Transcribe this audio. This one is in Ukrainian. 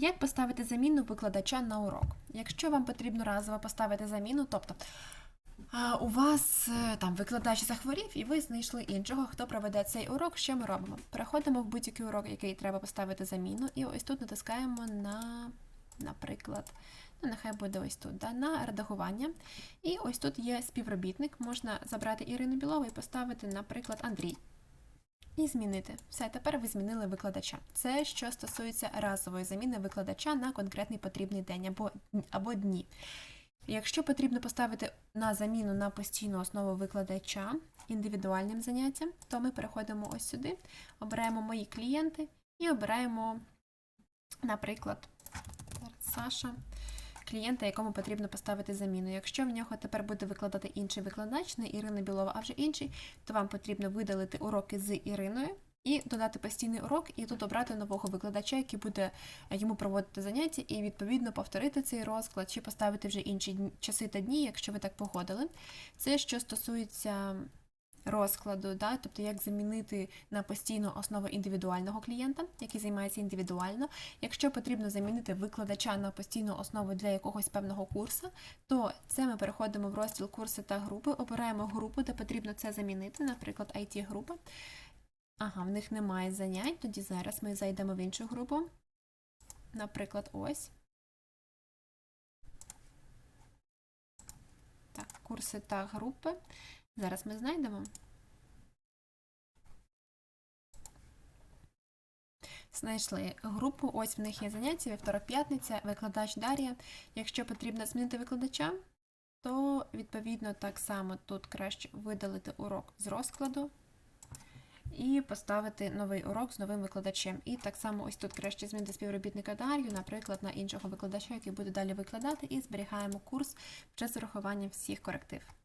Як поставити заміну викладача на урок? Якщо вам потрібно разово поставити заміну, тобто у вас е, там викладач захворів, і ви знайшли іншого, хто проведе цей урок, що ми робимо? Переходимо в будь-який урок, який треба поставити заміну, і ось тут натискаємо на, наприклад, ну нехай буде ось тут, да, на редагування. І ось тут є співробітник, можна забрати Ірину Білову і поставити, наприклад, Андрій. І змінити. Все, тепер ви змінили викладача. Це що стосується разової заміни викладача на конкретний потрібний день або, або дні. Якщо потрібно поставити на заміну на постійну основу викладача індивідуальним заняттям, то ми переходимо ось сюди, обираємо мої клієнти і обираємо, наприклад, Саша, клієнта, якому потрібно поставити заміну. Якщо в нього тепер буде викладати інший викладач, не Ірина Білова, а вже інший, то вам потрібно видалити уроки з Іриною. І додати постійний урок, і тут обрати нового викладача, який буде е, йому проводити заняття, і відповідно повторити цей розклад, чи поставити вже інші часи та дні, якщо ви так погодили. Це що стосується розкладу, да? тобто як замінити на постійну основу індивідуального клієнта, який займається індивідуально. Якщо потрібно замінити викладача на постійну основу для якогось певного курсу, то це ми переходимо в розділ курси та групи, обираємо групу, де потрібно це замінити, наприклад, IT-група. Ага, в них немає занять, тоді зараз ми зайдемо в іншу групу. Наприклад, ось. Так, курси та групи. Зараз ми знайдемо. Знайшли групу, ось в них є заняття, вівторок п'ятниця, викладач Дар'я. Якщо потрібно змінити викладача, то відповідно так само тут краще видалити урок з розкладу і поставити новий урок з новим викладачем. І так само ось тут краще змінити співробітника Дар'ю, наприклад, на іншого викладача, який буде далі викладати, і зберігаємо курс вже з всіх коректив.